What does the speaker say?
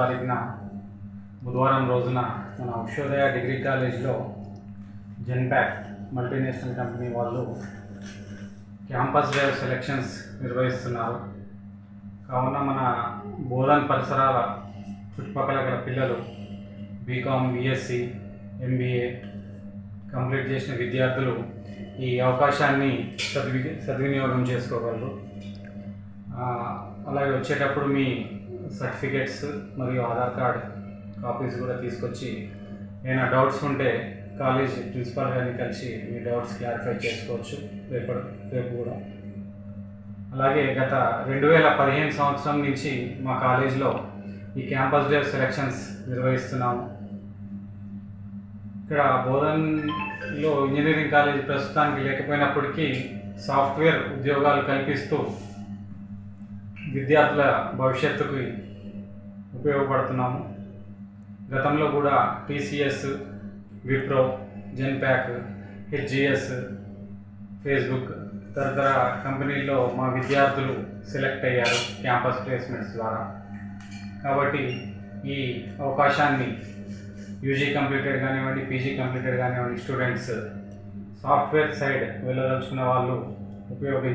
తారీఖున బుధవారం రోజున మన ఉషోదయ డిగ్రీ కాలేజ్లో జెన్ప్యాక్ మల్టీనేషనల్ కంపెనీ వాళ్ళు క్యాంపస్ డ్రైవ్ సెలెక్షన్స్ నిర్వహిస్తున్నారు. కావున మన బోధన్ పరిసరాల చుట్టుపక్కల గల పిల్లలు బీకామ్ బిఎస్సి ఎంబీఏ కంప్లీట్ చేసిన విద్యార్థులు ఈ అవకాశాన్ని సద్వి సద్వినియోగం చేసుకోగలరు. అలాగే వచ్చేటప్పుడు మీ సర్టిఫికేట్స్ మరియు ఆధార్ కార్డ్ కాపీస్ కూడా తీసుకొచ్చి ఏమైనా డౌట్స్ ఉంటే కాలేజ్ ప్రిన్సిపాల్ గారిని కలిసి మీ డౌట్స్ క్లారిఫై చేసుకోవచ్చు రేపు రేపు కూడా. అలాగే గత రెండు వేల పదిహేను సంవత్సరం నుంచి మా కాలేజ్లో ఈ క్యాంపస్ డే సెలక్షన్స్ నిర్వహిస్తున్నాము ఇక్కడ బోధన్లో ఇంజనీరింగ్ కాలేజ్ ప్రస్తుతానికి లేకపోయినప్పటికీ సాఫ్ట్వేర్ ఉద్యోగాలు కల్పిస్తూ విద్యార్థుల భవిష్యత్తుకి ఉపయోగపడుతున్నాము. గతంలో కూడా TCS Wipro Genpact HGS Facebook తదితర కంపెనీల్లో మా విద్యార్థులు సెలెక్ట్ అయ్యారు క్యాంపస్ ప్లేస్మెంట్స్ ద్వారా. కాబట్టి ఈ అవకాశాన్ని యూజీ కంప్లీటెడ్ కానివ్వండి పీజీ కంప్లీటెడ్ కానివ్వండి స్టూడెంట్స్ సాఫ్ట్వేర్ సైడ్ వెళ్ళదలుచుకున్న వాళ్ళు ఉపయోగించి